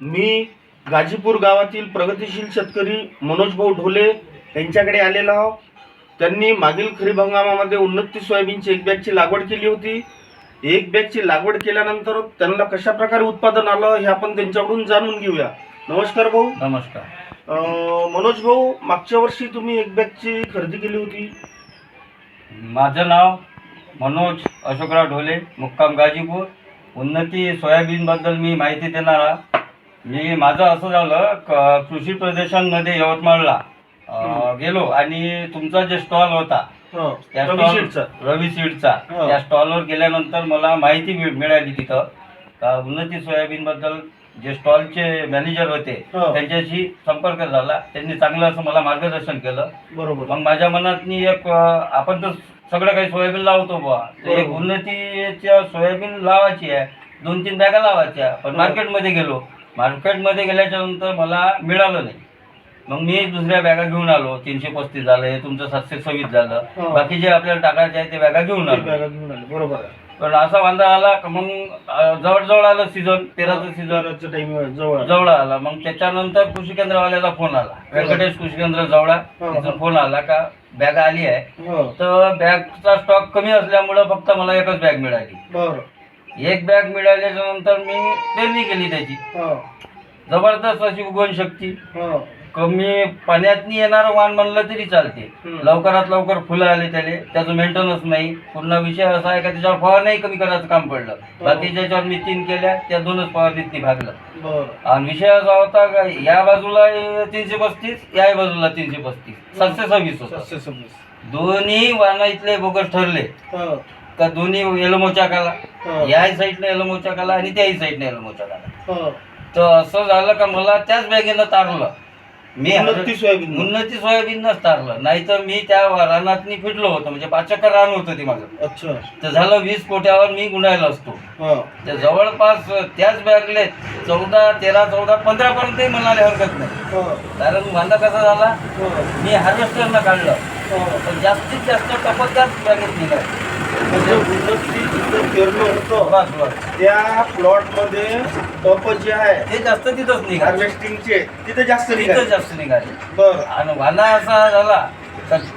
मी गाजीपूर गावातील प्रगतिशील शेतकरी मनोज भाऊ ढोले यांच्याकडे आलेलो आहो त्यांनी मागील खरीप हंगामामध्ये उन्नती सोयाबीनची एक बॅगची लागवड केली होती. एक बॅगची लागवड केल्यानंतर त्यांना कशा प्रकारे उत्पादन आलं हे आपण त्यांच्याकडून जाणून घेऊया. नमस्कार भाऊ. नमस्कार. मनोज भाऊ मागच्या वर्षी तुम्ही एक बॅगची खरेदी केली होती. माझं नाव मनोज अशोकराव ढोले मुक्काम गाजीपूर. उन्नती सोयाबीनबद्दल मी माहिती देणारा मी माझं असं झालं क कृषी प्रदेशांमध्ये यवतमाळला अं, गेलो आणि तुमचा जे स्टॉल होता हं, त्या रवी स्टॉल. रवी सीडचा हो. त्या स्टॉलवर गेल्यानंतर मला माहिती मिळ- मिळाली तिथं का उन्नती सोयाबीनबद्दल जे स्टॉलचे मॅनेजर होते हो. त्यांच्याशी संपर्क झाला त्यांनी चांगलं असं मला मार्गदर्शन केलं बरोबर मग माझ्या मनात मी एक अं, आपण तर सगळं काही सोयाबीन लावतो बुवा तर एक बरोबर. उन्नतीच्या सोयाबीन लावायची आहे दोन तीन बॅगा लावायच्या पण हो. मार्केटमध्ये गेलो मार्केटमध्ये गेल्याच्यानंतर मला मिळालं नाही. मग मी दुसऱ्या बॅगा घेऊन आलो तीनशे पस्तीस झालं हे तुमचं सातशे सव्वीस हो. झालं बाकी जे आपल्याला टाकायचे आहे ते बॅगा घेऊन आलो. बॅगा घेऊन आले बरोबर आहे. पण असा वांदा आला का मग अं, जवळजवळ आलं सीझन तेराचं सीझन टाइम जवळ. आलं. जवळ आला. मग त्याच्यानंतर कृषी केंद्रवाल्याचा फोन आला. व्यंकटेश कृषी केंद्र जवळा हो. त्याचा फोन आला का बॅग आली आहे. हो. तर बॅगचा स्टॉक कमी असल्यामुळं फक्त मला एकच बॅग मिळाली. बरं. एक बॅग मिळाल्याच्या नंतर मी पेरणी केली त्याची. हो. जबरदस्त अशी उगवण शक्ती. हो. कमी पाण्यातनी येणारं वाण म्हणलं तरी चालते. लवकरात लवकर फुलं आले त्याले. त्याचं मेंटेनन्स नाही. पुन्हा विषय असा आहे का त्याच्यावर फवारणी कमी करायचं काम पडलं. हो. बाकीच्या याच्यावर मी तीन केल्या त्या दोनच फवारणीत ती भागलं. आणि विषय असा होता का या बाजूला तीनशे पस्तीस या बाजूला तीनशे पस्तीस. सातशे सव्वीस होतं. दोन्ही वाणा इथले बोगस ठरले. का दोन्ही येलो मोचाक आला हो. याही साईडने येलो मोचाक आला आणि त्याही साईडने येलो मोचाक आला हो. तर असं झालं का मला त्याच बॅगेनं तारलं. मी उन्नती सोयाबीन उन्नती सोयाबीनच तारलं. नाहीतर मी त्या रानातनी फिटलो होतो. म्हणजे पाच चक्कर रान होतं ते माझं. अच्छा. तर झालं वीस कोट्यावर मी गुंडायला असतो. हो. तर जवळपास त्याच बॅगले चौदा तेरा चौदा पंधरा पर्यंतही म्हणाले हरकत नाही. कारण वांदा कसा झाला? मी हार्वेस्टरनं काढलं. पण जास्तीत जास्त टपक त्याच बॅगेत निघाली. पेरलं होतं बस बस. त्या प्लॉटमध्ये टप जे आहे ते जास्त तिथंच निघाले. हार्वेस्टिंगचे तिथे जास्त तिथं निघाले. जास्त निघाले. बरं. आणि वाहना असा झाला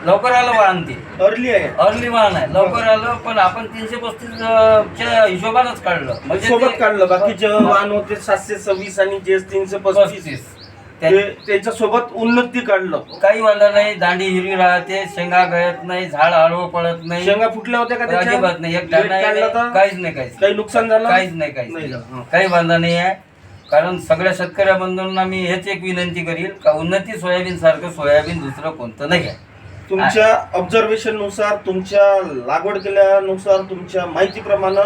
लवकर आलं वाहन ते. अर्ली आहे. अर्ली वाहन आहे. लवकर आलं पण आपण तीनशे पस्तीस च्या हिशोबानंच काढलं. म्हणजे सोबत काढलं. बाकीचे वाहन होते सातशे सव्वीस आणि जे तीनशे पस्तीस. पस्तीस. त्यांच्यासोबत उन्नती काढलं. काही वांदा नाही दांडी हिरवी राहते शेंगा गळत नाही झाड आडवं पडत नाही. शेंगा फुटल्या होत्या का? अजिबात नाही एक काहीच नाही काहीच काही नुकसान झालं? काहीच नाही काहीच. काही वांदा नाही आहे. कारण सगळ्या शेतकऱ्या बंधूंना मी हेच एक विनंती करील का उन्नती सोयाबीन सारखं सोयाबीन दुसरं कोणतं नाही आहे. तुमच्या ऑब्झर्वेशननुसार तुमच्या लागवड केल्यानुसार तुमच्या माहितीप्रमाणे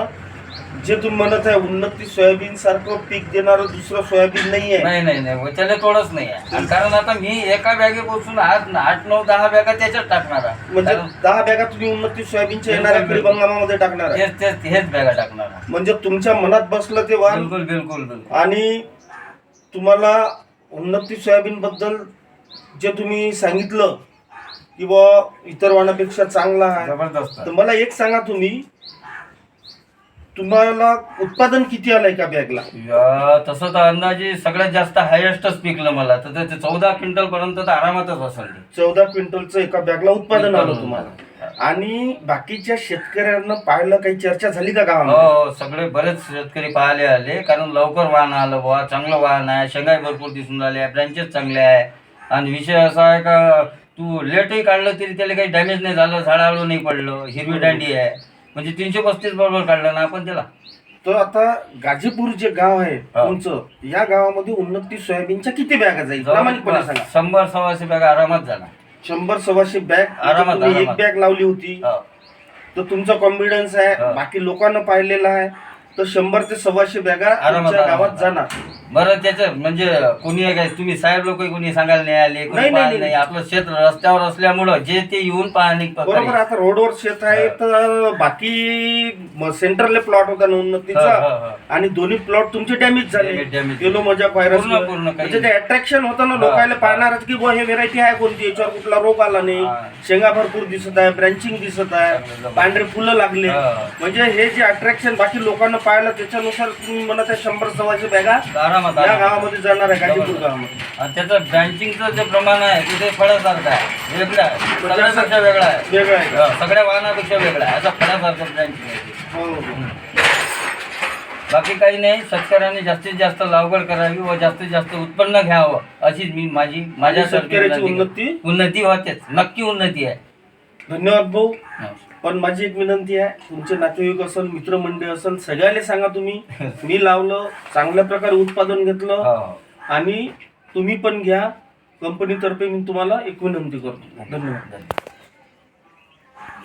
जे तुम्ही म्हणत आहे उन्नती सोयाबीन सारखं पीक देणारं दुसरं सोयाबीन नाही आहे. नाही नाही नाही त्याला तोडच नाही आहे. आणि कारण आता मी एका बॅगेपासून आठ आठ नऊ दहा बॅगा त्याच्यात टाकणार आहे. म्हणजे कारण दहा बॅगा तुम्ही उन्नती सोयाबीनच्या येणाऱ्या बिलकुल, खरीप हंगामामध्ये टाकणार आहे. तेच तेच हेच बॅगा टाकणार आहे. म्हणजे तुमच्या मनात बसलं ते वाण बिलकुल बिलकुल बिलकुल. आणि तुम्हाला उन्नती सोयाबीन बद्दल जे तुम्ही सांगितलं की बा इतर वाणापेक्षा चांगला आहे. जबरदस्त. तर मला एक सांगा तुम्ही तुम्हाला उत्पादन किती आलंय का बॅगला? या, तसं तर अंदाजे सगळ्यात जास्त हायेस्टच पिकलं मला. तर ते चौदा क्विंटल पर्यंत तर आरामातच असेल ते. चौदा क्विंटलचं एका बॅगला उत्पादन आलं तुम्हाला. आणि बाकीच्या शेतकऱ्यांना पाहायला काही चर्चा झाली का हो गावामध्ये? हो, सगळे बरेच शेतकरी पाहायला आले. कारण लवकर वाहन आलं बुवा चांगलं वाहन आहे. शेंगाई भरपूर दिसून राहिले. ब्रँचेस चांगले आहे. आणि विषय असा आहे का तू लेटही काढलं तरी त्याला काही डॅमेज नाही झालं झाडाळू नाही पडलं. हिरवी दांडी आहे. म्हणजे तीनशे पस्तीस बरोबर काढलं ना आपण त्याला तर आता गाजीपूर जे गाव आहे हो. तुमचं या गावामध्ये उन्नती सोयाबीनच्या किती बॅगा जाईल प्रामाणिकपणे सांगा शंभर सव्वाशे बॅग आरामात झाला शंभर सव्वाशे बॅग आरामात, तुम्ही एक आरामात. बॅग लावली होती हो. तर तुमचा कॉन्फिडन्स आहे हो. बाकी लोकांना पाहिलेला आहे तर शंभर ते सव्वाशे बॅगा आरामात, तुमच्या गावात. जाणार बरं त्याचं म्हणजे कोणी काय? तुम्ही साहेब लोक कोणी सांगायला नाही आले कोणी नाही, पाहायला नाही, नाही. आपलं शेत रस्त्यावर असल्यामुळं जे ते येऊन पाहणे बरोबर आता रोडवर शेत आहे तर बाकी सेंटरले प्लॉट होता ना उन्नतीचा आणि दोन्ही प्लॉट तुमचे डॅमेज झाले. Damage, damage. गेलो मजा व्हायरस पूर्ण, पूर्ण काही म्हणजे ते अट्रॅक्शन होतं ना हा, लोकायला हा. पाहणारच की बुवा हे व्हेरायटी आहे कोणती? याच्यावर कुठला रोग आला नाही. शेंगा भरपूर दिसत आहे ब्रँचिंग दिसत आहे. पांढरे फुलं लागले. हा. म्हणजे हे जे अट्रॅक्शन बाकी लोकांना पाहिलं त्याच्यानुसार तुम्ही मला त्या शंभर सव्वाशे बॅगा आरामात या आरामात. गावामध्ये जाणार आहे गाजीपूर गावामध्ये. आणि त्याचं ब्रँचिंगचं जे प्रमाण आहे ते ते फळासारखं आहे. वेगळं आहे. सगळ्यापेक्षा वेगळं आहे. वेगळं आहे हा, सगळ्या वाहनापेक्षा वेगळं आहे. असं फळासारखं ब्रँचिंग आहे हो हो. बाकी काही नाही शेतकऱ्यांनी जास्तीत जास्त लागवड करावी व जास्तीत जास्त उत्पन्न घ्यावं अशीच मी माझी माझ्या शेतकऱ्याची उन्नती? उन्नती होतेच नक्की उन्नती आहे. धन्यवाद भाऊ. पण माझी एक विनंती आहे तुमचे नातेवाईक असेल मित्रमंडळी असेल सगळ्याला सांगा तुम्ही. मी लावलं चांगल्या प्रकारे उत्पादन घेतलं हो. आणि तुम्ही पण घ्या. कंपनीतर्फे मी तुम्हाला एक विनंती करतो. धन्यवाद. धन्यवाद